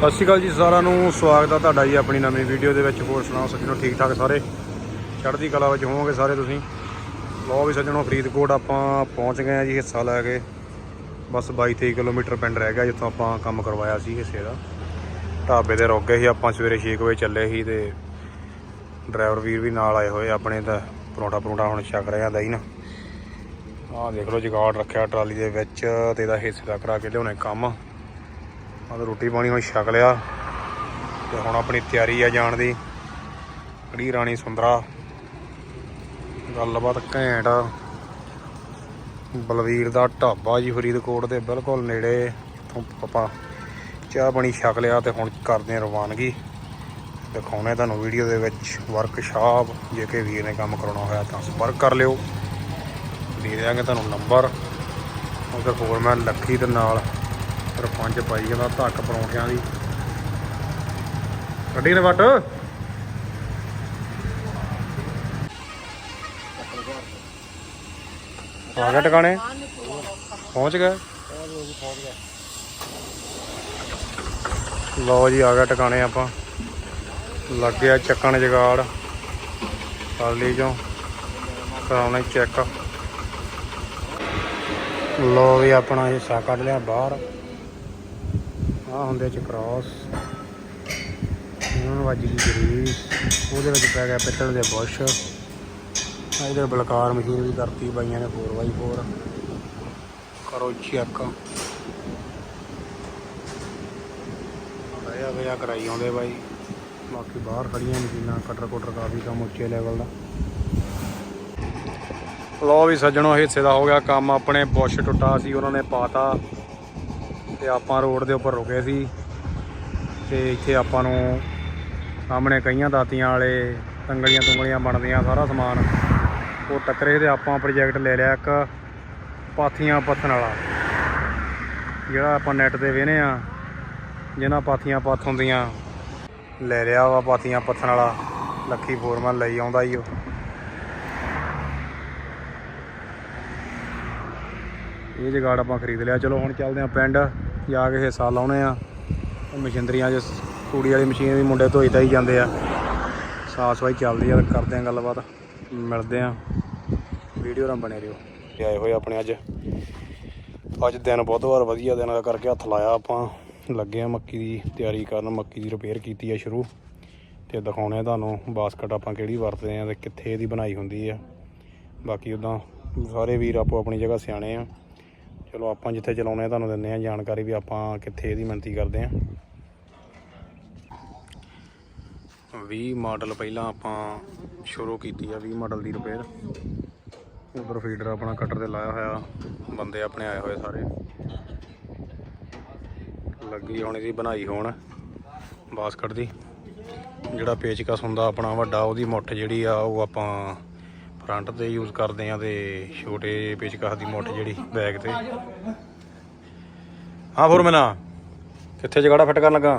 ਸਤਿ ਸ਼੍ਰੀ ਅਕਾਲ ਜੀ ਸਾਰਿਆਂ ਨੂੰ, ਸਵਾਗਤ ਆ ਤੁਹਾਡਾ ਜੀ ਆਪਣੀ ਨਵੀਂ ਵੀਡੀਓ ਦੇ ਵਿੱਚ। ਹੋਰ ਸੁਣਾਓ ਸੱਜਣੋ ਠੀਕ ਠਾਕ ਸਾਰੇ? ਚੜ੍ਹਦੀ ਕਲਾ ਵਿੱਚ ਹੋਵੋਗੇ ਸਾਰੇ ਤੁਸੀਂ। ਲੋ ਵੀ ਸੱਜਣੋ, ਫਰੀਦਕੋਟ ਆਪਾਂ ਪਹੁੰਚ ਗਏ ਆ ਜੀ ਹਿੱਸਾ ਲੈ ਕੇ। ਬਸ 22 23 ਕਿਲੋਮੀਟਰ ਪਿੰਡ ਰਹਿ ਗਿਆ ਜਿੱਥੋਂ ਆਪਾਂ ਕੰਮ ਕਰਵਾਇਆ ਸੀ ਹਿੱਸੇ ਦਾ। ਢਾਬੇ ਤੇ ਰੁਕ ਗਏ ਸੀ, ਆਪਾਂ ਸਵੇਰੇ 6 ਵਜੇ ਚੱਲੇ ਸੀ ਤੇ ਡਰਾਈਵਰ ਵੀਰ ਵੀ ਨਾਲ ਆਏ ਹੋਏ ਆਪਣੇ ਤਾਂ। ਪਰੌਂਠਾ ਪਰੌਂਠਾ ਹੁਣ ਛਕ ਰਿਹਾ ਦਾ ਹੀ ਨਾ ਆਹ ਦੇਖ ਲਓ, ਜਗਾੜ ਰੱਖਿਆ ਟਰਾਲੀ ਦੇ ਵਿੱਚ ਤੇ ਇਹਦਾ ਹਿੱਸੇ ਦਾ ਕਰਾ ਕੇ ਲਿਆਉਣੇ ਕੰਮ। ਆਹ ਰੋਟੀ ਪਾਣੀ ਹੁਣ ਛਕ ਲਿਆ ਤੇ ਹੁਣ ਆਪਣੀ ਤਿਆਰੀ ਆ ਜਾਣ ਦੀ। ਕੜੀ ਰਾਣੀ ਸੁੰਦਰਾ। ਗੱਲਬਾਤ ਘੈਂਟ ਆ। ਬਲਵੀਰ ਦਾ ਢਾਬਾ ਜੀ ਫਰੀਦਕੋਟ ਦੇ ਬਿਲਕੁਲ ਨੇੜੇ। ਇੱਥੋਂ ਆਪਾਂ ਚਾਹ ਪਾਣੀ ਛਕ ਲਿਆ ਤੇ ਹੁਣ ਕਰਦੇ ਆ ਰਵਾਨਗੀ। ਦਿਖਾਉਣੇ ਤੁਹਾਨੂੰ ਵੀਡੀਓ ਦੇ ਵਿੱਚ ਵਰਕਸ਼ਾਪ ਜੇ ਕਿ ਵੀਰ ਨੇ ਕੰਮ ਕਰਾਉਣਾ ਹੋਇਆ ਤਾਂ ਸੰਪਰਕ ਕਰ ਲਿਓ। ਦੇ ਦਿਆਂਗੇ ਤੁਹਾਨੂੰ ਨੰਬਰ ਉਧਰ ਮੈਂ ਲੱਖੀ ਦੇ ਨਾਲ ਸਰਪੰਚ ਪਾਈ ਜਾਂਦਾ, ਧੱਕ ਪਰੌਂਠਿਆਂ ਦੀ। ਕੱਢੀ ਨੇ ਵੱਟ? ਆ ਗਿਆ ਟਿਕਾਣੇ। ਪਹੁੰਚ ਗਏ। ਲਓ ਜੀ, ਆ ਗਿਆ ਟਿਕਾਣੇ ਆਪਾਂ। ਲੱਗ ਗਿਆ ਚੱਕਣ ਜਗਾੜ। ਕਰ ਚੋਂ ਕਰਾਉਣਾ ਚੈੱਕ ਲੋ ਵੀ ਆਪਣਾ ਹਿੱਸਾ ਕੱਢ ਲਿਆ ਬਾਹਰ। ਆ ਹੁੰਦੇ ਚ ਕ੍ਰਾਸ ਇਹਨਾਂ ਨੂੰ ਵੱਜ ਗਈ ਗਰੀਸ। ਉਹਦੇ ਵਿੱਚ ਪੈ ਗਿਆ ਪਿੱਤਲ ਦੇ ਬੁਸ਼ ਆ ਇਧਰ ਬਲਕਾਰ ਮਸ਼ੀਨ ਵੀ ਕਰਤੀ ਬਾਈਆਂ ਨੇ 4x4 ਕਰੋ ਚੈੱਕ ਆਇਆ ਗਿਆ ਕਰਾਈ ਆਉਂਦੇ ਬਾਈ। ਬਾਕੀ ਬਾਹਰ ਖੜੀਆਂ ਮਸ਼ੀਨਾਂ ਕਟਰ ਕੁਟਰ ਕਾਫੀ ਕੰਮ ਉੱਚੇ ਲੈਵਲ ਦਾ। ਲੋ ਵੀ ਸੱਜਣੋ, ਹਿੱਸੇ ਦਾ ਹੋ ਗਿਆ ਕੰਮ। ਆਪਣੇ ਬੁਸ਼ ਟੁੱਟਾ ਸੀ, ਉਹਨਾਂ ਨੇ ਪਾਤਾ। ਤੇ ਆਪਾਂ ਰੋਡ ਦੇ ਉੱਪਰ ਰੁਕੇ ਸੀ ਤੇ ਇੱਥੇ ਆਪਾਂ ਨੂੰ ਸਾਹਮਣੇ ਕਈਆਂ ਦਾਤੀਆਂ ਵਾਲੇ ਤੰਗਲੀਆਂ ਤੁੰਗਲੀਆਂ ਬਣਦੀਆਂ ਸਾਰਾ ਸਮਾਨ। ਉਹ ਟੱਕਰੇ ਤੇ ਆਪਾਂ ਪ੍ਰੋਜੈਕਟ ਲੈ ਲਿਆ ਇੱਕ ਪਾਥੀਆਂ ਪੱਥਣ ਵਾਲਾ। ਜਿਹੜਾ ਆਪਾਂ ਨੈਟ ਤੇ ਵੇਨੇ ਆ, ਜਿਹਨਾਂ ਪਾਥੀਆਂ ਪੱਥ ਹੁੰਦੀਆਂ। ਲੈ ਲਿਆ ਵਾ ਪਾਥੀਆਂ ਪੱਥਣ ਵਾਲਾ। ਲੱਖੀ ਫੋਰਮਨ ਲਈ ਆਉਂਦਾ ਈ ਉਹ। ਇਹ ਜਗਾੜ ਆਪਾਂ ਖਰੀਦ ਲਿਆ। ਚਲੋ ਹੁਣ ਚੱਲਦੇ ਆਂ ਪਿੰਡ। ਜਾ ਕੇ ਹਿੱਸਾ ਲਾਉਣੇ ਆ। ਮਸ਼ੀਨਰੀਆਂ 'ਚ ਤੂੜੀ ਵਾਲੀ ਮਸ਼ੀਨ ਵੀ ਮੁੰਡੇ ਧੋਈ ਤਾਂ ਹੀ ਜਾਂਦੇ ਆ। ਸਾਫ਼ ਸਫ਼ਾਈ ਚੱਲਦੀ ਆ ਕਰਦੇ ਆਂ ਗੱਲਬਾਤ। ਮਿਲਦੇ ਆਂ। ਵੀਡੀਓ ਨਾਲ ਬਣੇ ਰਹੋ। ਤੇ ਆਏ ਹੋਏ ਆਪਣੇ ਅੱਜ। ਅੱਜ ਦਿਨ ਬੁੱਧਵਾਰ ਵਧੀਆ, ਦਿਨ ਦਾ ਕਰਕੇ ਹੱਥ ਲਾਇਆ ਆਪਾਂ। ਲੱਗੇ ਆ ਮੱਕੀ ਦੀ ਤਿਆਰੀ ਕਰਨ, ਮੱਕੀ ਦੀ ਰਿਪੇਅਰ ਕੀਤੀ ਆ ਸ਼ੁਰੂ। ਤੇ ਦਿਖਾਉਣੇ ਆ ਤੁਹਾਨੂੰ ਬਾਸਕਟ ਆਪਾਂ ਕਿਹੜੀ ਵਰਤਦੇ ਆ ਤੇ ਕਿੱਥੇ ਇਹਦੀ ਬਣਾਈ ਹੁੰਦੀ ਆ। ਬਾਕੀ ਉਦਾਂ ਸਾਰੇ ਵੀਰ ਆਪੋ ਆਪਣੀ ਜਗ੍ਹਾ ਸਿਆਣੇ ਆ। ਚਲੋ ਆਪਾਂ ਜਿੱਥੇ ਚਲਾਉਣੇ ਆ, ਤੁਹਾਨੂੰ ਦਿੰਦੇ ਆ ਜਾਣਕਾਰੀ ਵੀ ਆਪਾਂ ਕਿੱਥੇ ਇਹਦੀ ਮਿਹਨਤੀ ਕਰਦੇ ਆ 20 ਮਾਡਲ ਪਹਿਲਾਂ ਆਪਾਂ ਸ਼ੁਰੂ ਕੀਤੀ ਆ 20 ਮਾਡਲ ਦੀ ਰਿਪੇਅਰ। ਉਧਰ ਫੀਡਰ ਆਪਣਾ ਕਟਰ ਤੇ ਲਾਇਆ ਹੋਇਆ, ਬੰਦੇ ਆਪਣੇ ਆਏ ਹੋਏ ਸਾਰੇ। ਲੱਗੀ ਹੋਣੀ ਇਹਦੀ ਬਣਾਈ ਹੋਣ, ਬਾਸਕਟ ਦੀ। ਜਿਹੜਾ ਪੇਚਕਸ ਹੁੰਦਾ ਆਪਣਾ ਵੱਡਾ, ਉਹਦੀ ਮੁੱਠ ਜਿਹੜੀ ਆ, ਉਹ ਆਪਾਂ ਫਰੰਟ ਤੇ ਯੂਜ਼ ਕਰਦੇ ਆ ਤੇ ਛੋਟੇ ਪੇਚਕਸ ਦੀ ਮੁੱਠ ਜਿਹੜੀ ਬੈਕ ਤੇ। ਹਾਂ ਫੋਰਮੈਨਾ ਕਿੱਥੇ ਜਗਾੜਾ ਫਿੱਟ ਕਰਨ ਲੱਗਾ?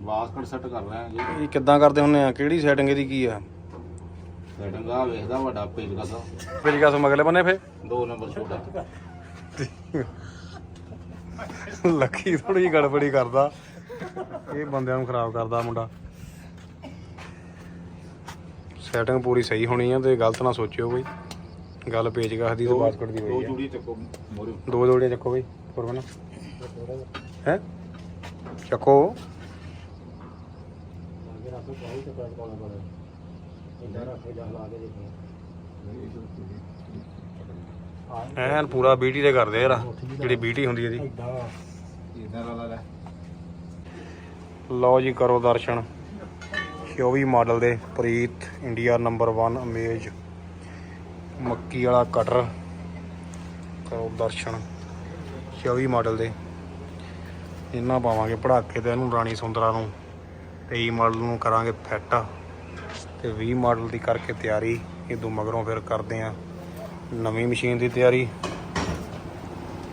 ਬਾਸਕਟ ਸੈੱਟ ਕਰ ਰਹੇ ਹਾਂ ਜੀ। ਇਹ ਕਿੱਦਾਂ ਕਰਦੇ ਹੁੰਨੇ ਆ? ਕਿਹੜੀ ਸੈਟਿੰਗ ਇਹਦੀ ਕੀ ਆ? ਸੈਟਿੰਗ ਆ ਵੇਖਦਾ ਵੱਡਾ ਦਾ ਪੇਚਕਸ ਮਗਲੇ ਬੰਨੇ ਫੇ ਦੋ ਨੰਬਰ ਛੋਟਾ। ਲੱਕੀ ਥੋੜੀ ਗੜਬੜੀ ਕਰਦਾ। ਇਹ ਬੰਦਿਆਂ ਨੂੰ ਖਰਾਬ ਕਰਦਾ ਮੁੰਡਾ। ਸੈਟਿੰਗ ਪੂਰੀ ਸਹੀ ਹੋਣੀ ਆ ਤੇ ਗਲਤ ਨਾ ਸੋਚਿਓ ਕੋਈ ਗੱਲ ਪੇਚਕਸ ਦੀ ਤੇ ਬਾਸਕਟ ਦੀ ਦੋ ਹੋਈ ਆ। ਜੂੜੀ ਚੱਕੋ ਮੋਰੇ ਦੋ ਜੋੜੀਆਂ ਚੱਕੋ ਬਈ ਫੋਰਮਨ ਹੈ? ਚੱਕੋ। ਐਨ ਪੂਰਾ ਬੀਟੀ ਦੇ ਕਰਦੇ ਯਾਰ ਜਿਹੜੀ ਬੀਟੀ ਹੁੰਦੀ ਇਹਦੀ। ਇਦਾਂ ਲਾ ਲੈ। ਲਓ ਜੀ ਕਰੋ ਦਰਸ਼ਨ। 24 ਮਾਡਲ ਦੇ ਪ੍ਰੀਤ ਇੰਡੀਆ ਨੰਬਰ 1 ਅਮੇਜ ਮੱਕੀ ਵਾਲਾ ਕਟਰ। ਕਰੋ ਦਰਸ਼ਨ। 24 ਮਾਡਲ ਦੇ। ਇਹਨਾਂ ਪਾਵਾਂਗੇ ਪੜਾਕੇ ਤੇ ਇਹਨੂੰ, ਰਾਣੀ ਸੁੰਦਰਾ ਨੂੰ। 23 ਮਾਡਲ ਨੂੰ ਕਰਾਂਗੇ ਫਿੱਟ। ਤੇ 20 ਮਾਡਲ ਦੀ ਕਰਕੇ ਤਿਆਰੀ। ਇਹ ਇਦੋਂ ਮਗਰੋਂ ਫਿਰ ਕਰਦੇ ਆ ਨਵੀਂ ਮਸ਼ੀਨ ਦੀ ਤਿਆਰੀ।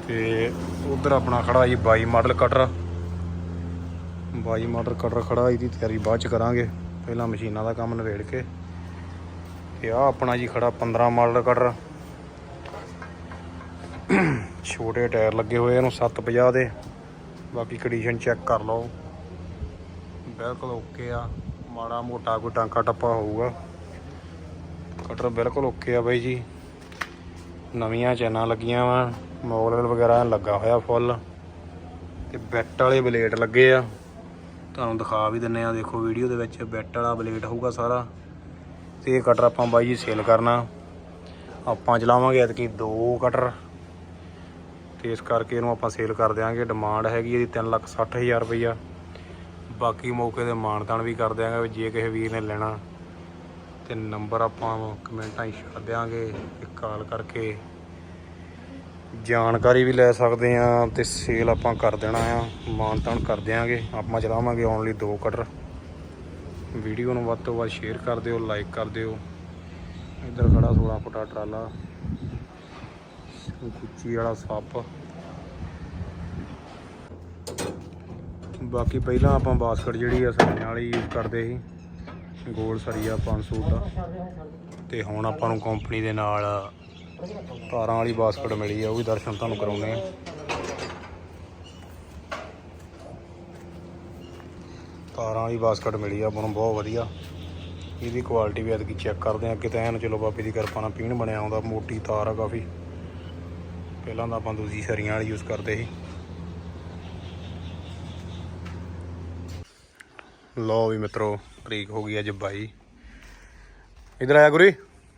ਤੇ ਉਧਰ ਆਪਣਾ ਖੜਾ ਜੀ 22 ਮਾਡਲ ਕਟਰ। 22 ਮਾਡਲ ਕਟਰ ਖੜਾ, ਇਹਦੀ ਤਿਆਰੀ ਬਾਅਦ ਚ ਕਰਾਂਗੇ। ਪਹਿਲਾਂ ਮਸ਼ੀਨਾਂ ਦਾ ਕੰਮ ਨਵੇੜ ਕੇ ਤੇ ਆ ਆਪਣਾ ਜੀ ਖੜਾ 15 ਮਾਡਲ ਕਟਰ। ਛੋਟੇ ਟਾਇਰ ਲੱਗੇ ਹੋਏ ਇਹਨੂੰ 750 ਦੇ। ਬਾਕੀ ਕੰਡੀਸ਼ਨ ਚੈੱਕ ਕਰ ਲਓ। ਬਿਲਕੁਲ ਓਕੇ ਆ। ਮਾੜਾ ਮੋਟਾ ਕੋਈ ਟਾਂਕਾ ਟੱਪਾ ਹੋਊਗਾ। ਕਟਰ ਬਿਲਕੁਲ ਓਕੇ ਆ ਬਾਈ ਜੀ। ਨਵੀਆਂ ਚੈਨਾਂ ਲੱਗੀਆਂ ਵਾ। ਮੋਗਲ ਵਗੈਰਾ ਲੱਗਾ ਹੋਇਆ ਫੁੱਲ। ਤੇ ਬੈਟ ਵਾਲੇ ਬਲੇਡ ਲੱਗੇ ਆ। ਤੁਹਾਨੂੰ ਦਿਖਾ ਵੀ ਦਿੰਨੇ ਆ। ਦੇਖੋ, ਵੀਡੀਓ ਦੇ ਵਿੱਚ ਬੈਟ ਵਾਲਾ ਬਲੇਡ ਹੋਊਗਾ ਸਾਰਾ। ਤੇ ਇਹ ਕਟਰ ਆਪਾਂ ਬਾਈ ਜੀ ਸੇਲ ਕਰਨਾ। ਆਪਾਂ ਚਲਾਵਾਂਗੇ ਐਤਕੀ ਦੋ ਕਟਰ ਤੇ ਇਸ ਕਰਕੇ ਇਹਨੂੰ ਆਪਾਂ ਸੇਲ ਕਰ ਦਿਆਂਗੇ। ਡਿਮਾਂਡ ਹੈਗੀ ਇਹਦੀ 360000 ਰੁਪਈਆ। ਬਾਕੀ ਮੌਕੇ ਤੇ ਮਾਨਤਾਨ ਵੀ ਕਰ ਦਿਆਂਗੇ ਵੀ ਜੇ ਕਿਸੇ ਵੀਰ ਨੇ ਲੈਣਾ। ਤੇ ਨੰਬਰ ਆਪਾਂ ਕਮੈਂਟਾਂ 'ਚ ਛੱਡ ਦਿਆਂਗੇ। ਤੇ ਕਾਲ ਕਰਕੇ। ਜਾਣਕਾਰੀ ਵੀ ਲੈ ਸਕਦੇ ਆ ਤੇ ਸੇਲ ਆਪਾਂ ਕਰ ਦੇਣਾ ਆ। ਮਾਨਤਾਨ ਕਰ ਦਿਆਂਗੇ। ਆਪਾਂ ਚਲਾਵਾਂਗੇ ਓਨਲੀ ਦੋ ਕਟਰ ਵੀਡੀਓ ਨੂੰ ਵੱਧ ਤੋਂ ਵੱਧ ਸ਼ੇਅਰ ਕਰ ਦਿਓ ਲਾਈਕ ਕਰ ਦਿਓ। ਇੱਧਰ ਖੜਾ 16 ਫੁੱਟਾ ਟਰਾਲਾ। ਗੁੱਚੀ ਵਾਲਾ ਸੱਪ। ਬਾਕੀ ਪਹਿਲਾਂ ਆਪਾਂ ਬਾਸਕਟ ਜਿਹੜੀ ਆ ਸਰੀਆਂ ਵਾਲੀ ਯੂਜ਼ ਕਰਦੇ ਸੀ। ਗੋਲ ਸਰੀਆ 500 ਦਾ ਤੇ ਹੁਣ ਆਪਾਂ ਨੂੰ ਕੰਪਨੀ ਦੇ ਨਾਲ ਤਾਰਾਂ ਵਾਲੀ ਬਾਸਕਟ ਮਿਲੀ ਆ, ਉਹ ਵੀ ਦਰਸ਼ਨ ਤੁਹਾਨੂੰ ਕਰਾਉਣੇ ਆ। ਤਾਰਾਂ ਵਾਲੀ ਬਾਸਕਟ ਮਿਲੀ ਆ ਮੈਨੂੰ ਬਹੁਤ ਵਧੀਆ। ਇਹਦੀ ਕੁਆਲਿਟੀ ਵੀ ਐਤਕੀ ਚੈੱਕ ਕਰਦੇ ਆ ਕਿਤੇ ਐਨ ਚਲੋ ਬਾਬੇ ਦੀ ਕਿਰਪਾ ਨਾਲ ਪੀਣ ਬਣਿਆ ਆਉਂਦਾ ਮੋਟੀ ਤਾਰ ਆ ਕਾਫੀ। ਪਹਿਲਾਂ ਤਾਂ ਆਪਾਂ ਦੂਜੀ ਸਰੀਆਂ ਵਾਲੀ ਯੂਜ਼ ਕਰਦੇ ਸੀ। ਲਓ ਵੀ ਮਿੱਤਰੋ, ਤਰੀਕ ਹੋ ਗਈ ਅੱਜ 22 ਇਧਰ ਆਇਆ ਗੁਰੀ?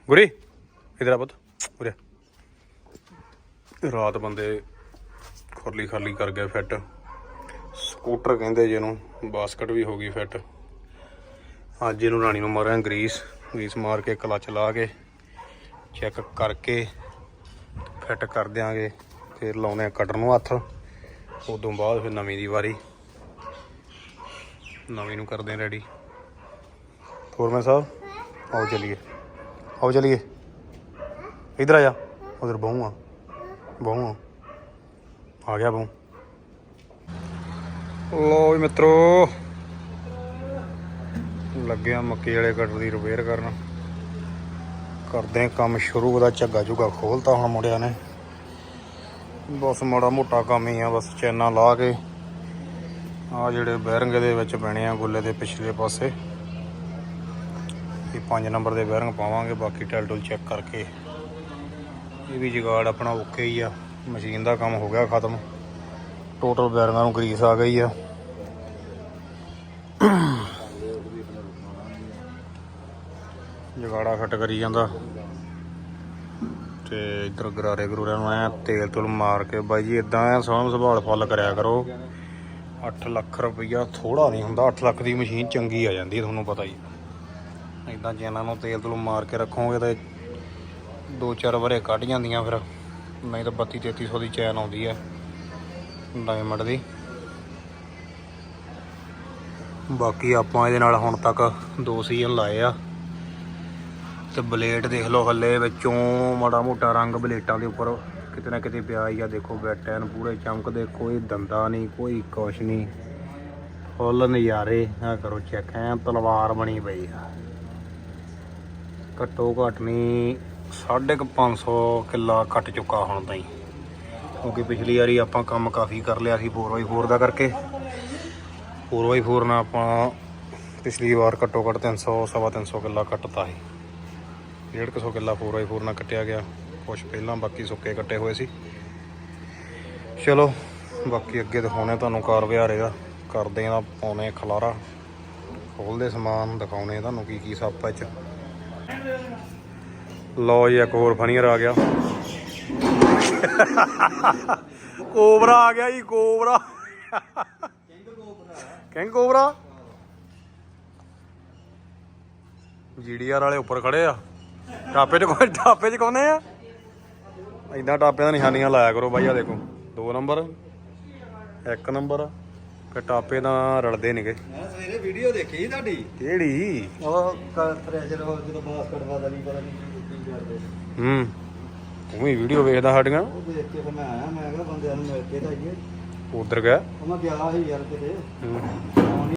ਗੁਰੀ? ਇਧਰ ਆ ਪੁੱਤ। ਉਰੇ। ਰਾਤ ਬੰਦੇ ਖੁਰਲੀ ਖਰਲੀ ਕਰ ਗਏ ਫਿੱਟ। ਸਕੂਟਰ ਕਹਿੰਦੇ ਜਿਹਨੂੰ ਬਾਸਕਟ ਵੀ ਹੋ ਗਈ ਫਿੱਟ। ਅੱਜ ਇਹਨੂੰ ਰਾਣੀ ਨੂੰ ਮਾਰਿਆ ਗਰੀਸ। ਗਰੀਸ ਮਾਰ ਕੇ ਕਲਚ ਲਾ ਕੇ ਚੈੱਕ ਕਰਕੇ ਫਿੱਟ ਕਰ ਦਿਆਂਗੇ। ਫਿਰ ਲਾਉਂਦੇ ਆ ਕਟਰ ਨੂੰ ਹੱਥ। ਉਦੋਂ ਬਾਅਦ ਫਿਰ ਨਵੀਂ ਦੀ ਵਾਰੀ। ਨਵੀਂ ਨੂੰ ਕਰਦੇ ਆ ਰੈਡੀ ਫੋਰਮੈਨ ਸਾਹਿਬ, ਆਓ ਚਲੀਏ। ਆਓ ਚਲੀਏ। ਇਧਰ ਆ ਜਾ। ਉਧਰ ਬਹੂ ਆ। ਬਹੂ ਆ। ਆ ਗਿਆ ਬਹੂ। ਲੋ ਵੀ ਮਿੱਤਰੋ। ਲੱਗਿਆ ਮੱਕੀ ਵਾਲੇ ਕਟਰ ਦੀ ਰਿਪੇਅਰ ਕਰਨ। ਕਰਦੇ ਕੰਮ ਸ਼ੁਰੂ, ਉਹਦਾ ਝੱਗਾ ਝੁੱਗਾ ਖੋਲਤਾ ਹੁਣ ਮੁੰਡਿਆਂ ਨੇ। ਬਸ ਮਾੜਾ ਮੋਟਾ ਕੰਮ ਹੀ ਆ, ਬਸ ਚੈਨਾ ਲਾ ਕੇ। ਆ ਜਿਹੜੇ ਬੈਰਿੰਗ ਦੇ ਵਿੱਚ ਪੈਣੇ ਆ ਗੁੱਲੇ ਦੇ ਪਿਛਲੇ ਪਾਸੇ। ਇਹ 5 ਨੰਬਰ ਦੇ ਬੈਰਿੰਗ ਪਾਵਾਂਗੇ, ਬਾਕੀ ਟੈਲ ਟੂਲ ਚੈੱਕ ਕਰਕੇ। ਇਹ ਵੀ ਜਗਾੜ ਆਪਣਾ ਓਕੇ ਹੀ ਆ। ਮਸ਼ੀਨ ਦਾ ਕੰਮ ਹੋ ਗਿਆ ਖਤਮ। ਟੋਟਲ ਬੈਰਿੰਗਾਂ ਨੂੰ ਗਰੀਸ ਆ ਗਈ ਆ। ਜਗਾੜਾ ਫਿੱਟ ਕਰੀ ਜਾਂਦਾ। ਤੇ ਇੱਧਰ ਗਰਾਰੇ ਗਰੂਰਿਆਂ ਨੂੰ ਐ ਤੇਲ ਤੁਲ ਮਾਰ ਕੇ ਬਾਈ ਜੀ ਇਦਾਂ ਐ ਸਾਂਭ ਸੰਭਾਲ ਫੁੱਲ ਕਰਿਆ ਕਰੋ। 8 ਲੱਖ ਰੁਪਈਆ ਥੋੜਾ ਨਹੀਂ ਹੁੰਦਾ 8 ਲੱਖ ਦੀ ਮਸ਼ੀਨ ਚੰਗੀ ਆ ਜਾਂਦੀ, ਤੁਹਾਨੂੰ ਪਤਾ ਹੀ ਇਦਾਂ ਇਹਨਾਂ ਨੂੰ ਤੇਲ ਤੁਲ ਮਾਰ ਕੇ ਰੱਖੋਗੇ ਤਾਂ ਦੋ ਚਾਰ ਵਰੇ ਕੱਢ ਜਾਂਦੀਆਂ ਫਿਰ। ਨਹੀਂ ਤਾਂ 32 3300 ਦੀ ਚੈਨ ਆਉਂਦੀ ਹੈ ਡਾਇਮੰਡ ਦੀ। ਬਾਕੀ ਆਪਾਂ ਇਹਦੇ ਨਾਲ ਹੁਣ ਤੱਕ ਦੋ ਸੀਜ਼ਨ ਲਾਏ ਆ। ਤੇ ਬਲੇਟ ਦੇਖ ਲਓ ਹੱਲੇ ਵਿੱਚੋਂ ਮਾੜਾ ਮੋਟਾ ਰੰਗ ਬਲੇਟਾਂ ਦੇ ਉੱਪਰ ਕਿਤੇ ਨਾ ਕਿਤੇ ਪਿਆ ਹੀ ਆ। ਦੇਖੋ ਬੈਟਨ ਪੂਰੇ ਚਮਕਦੇ ਕੋਈ ਦੰਦਾ ਨਹੀਂ, ਕੋਈ ਕੁਛ ਨਹੀਂ। ਫੁੱਲ ਨਜ਼ਾਰੇ ਆ ਕਰੋ ਚੈੱਕ ਐ ਤਲਵਾਰ ਬਣੀ ਪਈ ਆ। ਘੱਟੋ ਘੱਟ ਨਹੀਂ 550 ਕਿੱਲਾ ਕੱਟ ਚੁੱਕਾ ਹੁਣ ਤਾਈ। ਕਿਉਂਕਿ ਪਿਛਲੀ ਵਾਰੀ ਆਪਾਂ ਕੰਮ ਕਾਫੀ ਕਰ ਲਿਆ ਸੀ 4x4 ਦਾ ਕਰਕੇ। 4x4 ਨਾਲ ਆਪਾਂ ਪਿਛਲੀ ਵਾਰ ਘੱਟੋ ਘੱਟ 300 ਸਵਾ 300 ਕਿੱਲਾ ਕੱਟਤਾ ਸੀ। 150 ਕਿੱਲਾ 4x4 ਨਾਲ ਕੱਟਿਆ ਗਿਆ। ਕੁਛ ਪਹਿਲਾਂ ਬਾਕੀ ਸੁੱਕੇ ਕੱਟੇ ਹੋਏ ਸੀ। ਚਲੋ, ਬਾਕੀ ਅੱਗੇ ਦਿਖਾਉਣੇ ਤੁਹਾਨੂੰ ਕਾਰ ਵਿਹਾਰੇ ਦਾ। ਕਰਦੇ ਆ ਪਾਉਣੇ ਖਲਾਰਾ। ਖੋਲਦੇ ਸਮਾਨ ਦਿਖਾਉਣੇ ਤੁਹਾਨੂੰ ਕੀ ਕੀ ਸੱਪ ਵਿੱਚ ਲਓ ਜੀ ਇੱਕ ਹੋਰ ਫਨੀਅਰ ਆ ਗਿਆ। ਕੋਬਰਾ ਆ ਗਿਆ ਜੀ ਕੋਬਰਾ। King cobra? ਜੀਡੀਆਰ ਵਾਲੇ ਉੱਪਰ ਖੜੇ ਆ। ਟਾਪੇ 'ਚ ਕੋਈ ਟਾਪੇ 'ਚ ਕੋਨੇ ਆ? ਇਦਾਂ ਟਾਪਿਆਂ ਦਾ ਨਿਸ਼ਾਨੀਆਂ ਲਾਇਆ ਕਰੋ ਬਾਈ ਆ ਦੇਖੋ। ਦੋ ਨੰਬਰ ਇੱਕ ਨੰਬਰ ਫਿਰ ਟਾਪੇ ਤਾਂ ਰਲਦੇ ਨੇਗੇ। ਮੈਂ ਸਵੇਰੇ ਵੀਡੀਓ ਦੇਖੀ ਤੁਹਾਡੀ। ਕਿਹੜੀ? ਉਹ ਉਹ ਜਦੋਂ ਬਾਸਕਟ ਪਤਾ ਨਹੀਂ ਪਤਾ ਨਹੀਂ ਕੀ ਕਰਦੇ ਹੂੰ। ਤੂੰ ਵੀ ਵੀਡੀਓ ਵੇਖਦਾ ਸਾਡੀਆਂ। ਉਹ ਦੇਖ ਕੇ ਫਿਰ ਮੈਂ ਆਇਆ ਮੈਂ ਕਿਹਾ ਬੰਦਿਆਂ ਨੂੰ ਮਿਲ ਕੇ ਤਾਂ ਆਈਏ ਉਧਰ ਗਿਆ। ਉਹ ਮੈਂ ਗਿਆ ਸੀ ਯਾਰ ਕਿਤੇ। ਹੂੰ।